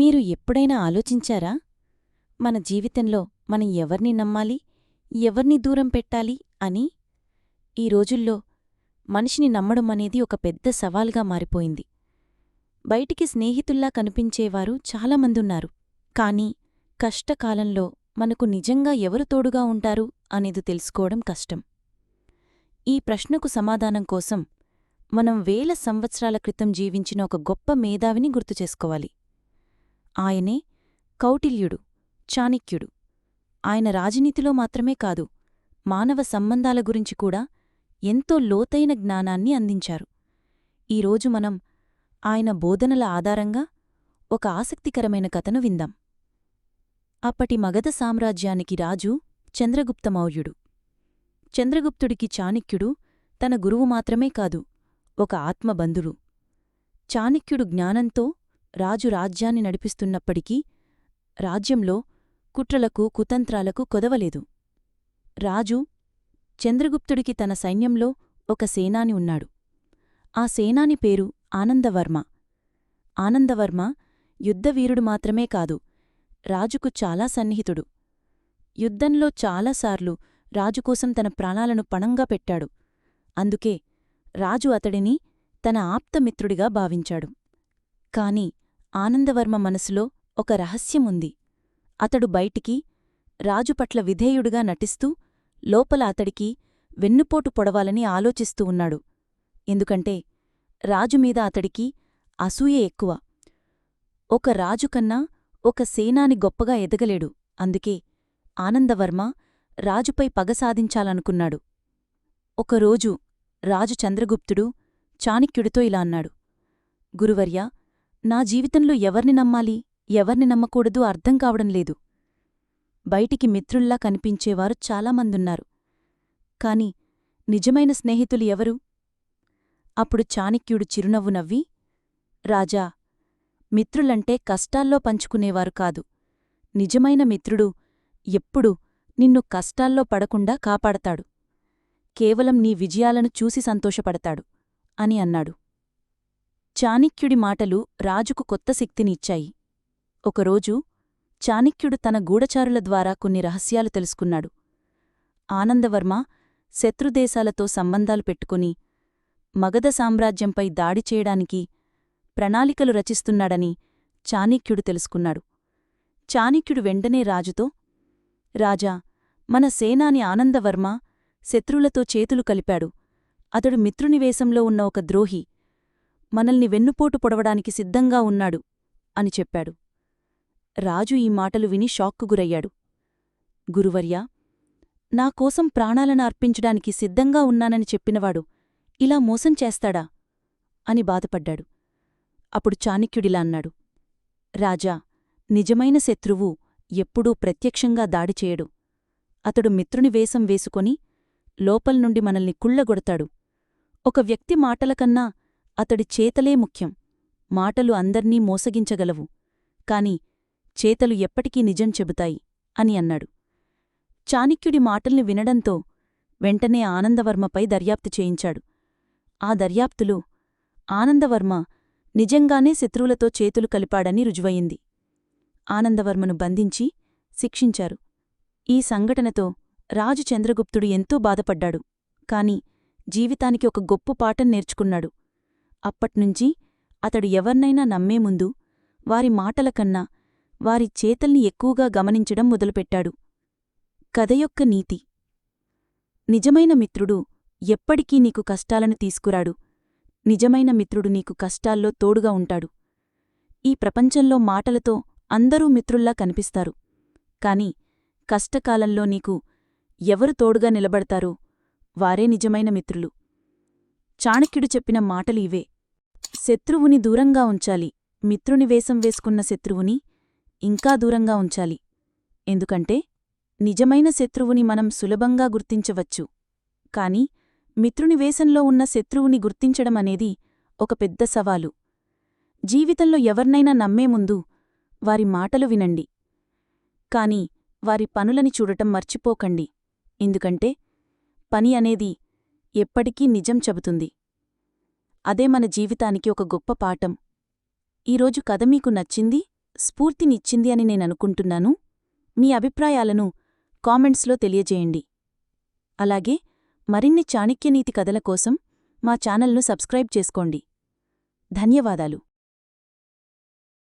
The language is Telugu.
మీరు ఎప్పుడైనా ఆలోచించారా? మన జీవితంలో మనం ఎవర్ని నమ్మాలి? ఎవర్ని దూరం పెట్టాలి? అని? ఈ రోజుల్లో మనిషిని నమ్మడం అనేది ఒక పెద్ద సవాల్గా మారిపోయింది. బయటికి స్నేహితుల్లా కనిపించేవారు చాలామందున్నారు. కాని కష్టకాలంలో మనకు నిజంగా ఎవరు తోడుగా ఉంటారు అనేది తెలుసుకోవడం కష్టం. ఈ ప్రశ్నకు సమాధానం కోసం మనం వేల సంవత్సరాల క్రితం జీవించిన ఒక గొప్ప మేధావిని గుర్తుచేసుకోవాలి ఆయనే కౌటిల్యుడు చాణిక్యుడు. ఆయన రాజనీతిలో మాత్రమే కాదు మానవ సంబంధాల గురించి కూడా ఎంతో లోతైన జ్ఞానాన్ని అందించారు. ఈరోజు మనం ఆయన బోధనల ఆధారంగా ఒక ఆసక్తికరమైన కథను విందాం. అప్పటి మగధ సామ్రాజ్యానికి రాజు చంద్రగుప్తమౌర్యుడు చంద్రగుప్తుడికి చాణిక్యుడు తన గురువు మాత్రమే కాదు ఒక ఆత్మబంధుడు. చాణిక్యుడు జ్ఞానంతో రాజు రాజ్యాన్ని నడిపిస్తున్నప్పటికీ రాజ్యంలో కుట్రలకు కుతంత్రాలకు కొదవలేదు. రాజు చంద్రగుప్తుడికి తన సైన్యంలో ఒక సేనాని ఉన్నాడు. ఆ సేనాని పేరు ఆనందవర్మ. ఆనందవర్మ యుద్ధవీరుడు మాత్రమే కాదు రాజుకు చాలా సన్నిహితుడు. యుద్ధంలో చాలాసార్లు రాజుకోసం తన ప్రాణాలను పణంగా పెట్టాడు. అందుకే రాజు అతడిని తన ఆప్తమిత్రుడిగా భావించాడు. కాని ఆనందవర్మ మనసులో ఒక రహస్యముంది. అతడు బయటికి రాజుపట్ల విధేయుడుగా నటిస్తూ లోపల అతడికి వెన్నుపోటు పొడవాలని ఆలోచిస్తూ ఉన్నాడు. ఎందుకంటే రాజుమీద అతడికి అసూయ ఎక్కువ. ఒక రాజుకన్నా ఒక సేనాని గొప్పగా ఎదగలేడు. అందుకే ఆనందవర్మ రాజుపై పగ సాధించాలనుకున్నాడు. ఒకరోజు రాజు చంద్రగుప్తుడు చాణిక్యుడితో ఇలా అన్నాడు. గురువర్యా నా జీవితంలో ఎవర్ని నమ్మాలి ఎవర్ని నమ్మకూడదు అర్థం కావడం లేదు. బయటికి మిత్రుల్లా కనిపించేవారు చాలామందున్నారు. కాని నిజమైన స్నేహితులు ఎవరు? అప్పుడు చాణక్యుడు చిరునవ్వు నవ్వి రాజా మిత్రులంటే కష్టాల్లో పంచుకునేవారు కాదు. నిజమైన మిత్రుడు ఎప్పుడు నిన్ను కష్టాల్లో పడకుండా కాపాడతాడు. కేవలం నీ విజయాలను చూసి సంతోషపడతాడు అని అన్నాడు. చాణిక్యుడి మాటలు రాజుకు కొత్త శక్తినిచ్చాయి. ఒకరోజు చాణిక్యుడు తన గూఢచారుల ద్వారా కొన్ని రహస్యాలు తెలుసుకున్నాడు. ఆనందవర్మ శత్రుదేశాలతో సంబంధాలు పెట్టుకుని మగధ సామ్రాజ్యంపై దాడి చేయడానికి ప్రణాళికలు రచిస్తున్నాడని చాణిక్యుడు తెలుసుకున్నాడు. చాణిక్యుడు వెంటనే రాజుతో రాజా మన సేనాని ఆనందవర్మ శత్రులతో చేతులు కలిపాడు. అతడు మిత్రునివేశంలో ఉన్న ఒక ద్రోహి. మనల్ని వెన్నుపోటు పొడవడానికి సిద్ధంగా ఉన్నాడు అని చెప్పాడు. రాజు ఈ మాటలు విని షాక్కు గురయ్యాడు. గురువర్యా నాకోసం ప్రాణాలను అర్పించడానికి సిద్ధంగా ఉన్నానని చెప్పినవాడు ఇలా మోసం చేస్తాడా? అని బాధపడ్డాడు. అప్పుడు చాణిక్యుడిలా అన్నాడు. రాజా నిజమైన శత్రువు ఎప్పుడూ ప్రత్యక్షంగా దాడి చేయడు. అతడు మిత్రుని వేషం వేసుకొని లోపల్నుండి మనల్ని కుళ్ళగొడతాడు. ఒక వ్యక్తి మాటలకన్నా అతడి చేతలే ముఖ్యం. మాటలు అందర్నీ మోసగించగలవు. కాని చేతలు ఎప్పటికీ నిజం చెబుతాయి అని అన్నాడు. చాణిక్యుడి మాటల్ని వినడంతో వెంటనే ఆనందవర్మపై దర్యాప్తు చేయించాడు. ఆ దర్యాప్తులో ఆనందవర్మ నిజంగానే శత్రువులతో చేతులు కలిపాడని రుజువయింది. ఆనందవర్మను బంధించి శిక్షించారు. ఈ సంఘటనతో రాజు చంద్రగుప్తుడు ఎంతో బాధపడ్డాడు. కాని జీవితానికి ఒక గొప్ప పాఠం నేర్చుకున్నాడు. అప్పట్నుంచి అతడు ఎవర్నైనా నమ్మే ముందు వారి మాటలకన్నా వారి చేతల్ని ఎక్కువగా గమనించడం మొదలుపెట్టాడు. కథ యొక్క నీతి. నిజమైన మిత్రుడు ఎప్పటికీ నీకు కష్టాలను తీసుకురాడు. నిజమైన మిత్రుడు నీకు కష్టాల్లో తోడుగా ఉంటాడు. ఈ ప్రపంచంలో మాటలతో అందరూ మిత్రుల్లా కనిపిస్తారు. కాని కష్టకాలంలో నీకు ఎవరు తోడుగా నిలబడతారో వారే నిజమైన మిత్రులు. చాణక్యుడు చెప్పిన మాటలు ఇవే. శత్రువుని దూరంగా ఉంచాలి. మిత్రుని వేషం వేసుకున్న శత్రువుని ఇంకా దూరంగా ఉంచాలి. ఎందుకంటే నిజమైన శత్రువుని మనం సులభంగా గుర్తించవచ్చు. కాని మిత్రుని వేషంలో ఉన్న శత్రువుని గుర్తించడం అనేది ఒక పెద్ద సవాలు. జీవితంలో ఎవర్నైనా నమ్మే ముందు వారి మాటలు వినండి. కాని వారి పనులని చూడటం మర్చిపోకండి. ఎందుకంటే పని అనేది ఎప్పటికీ నిజం చెబుతుంది. అదే మన జీవితానికి ఒక గొప్ప పాఠం. ఈరోజు కథ మీకు నచ్చింది స్ఫూర్తినిచ్చింది అని నేననుకుంటున్నాను మీ అభిప్రాయాలను కామెంట్స్లో తెలియజేయండి. అలాగే మరిన్ని చాణక్యనీతి కథల కోసం మా ఛానల్ను సబ్స్క్రైబ్ చేసుకోండి. ధన్యవాదాలు.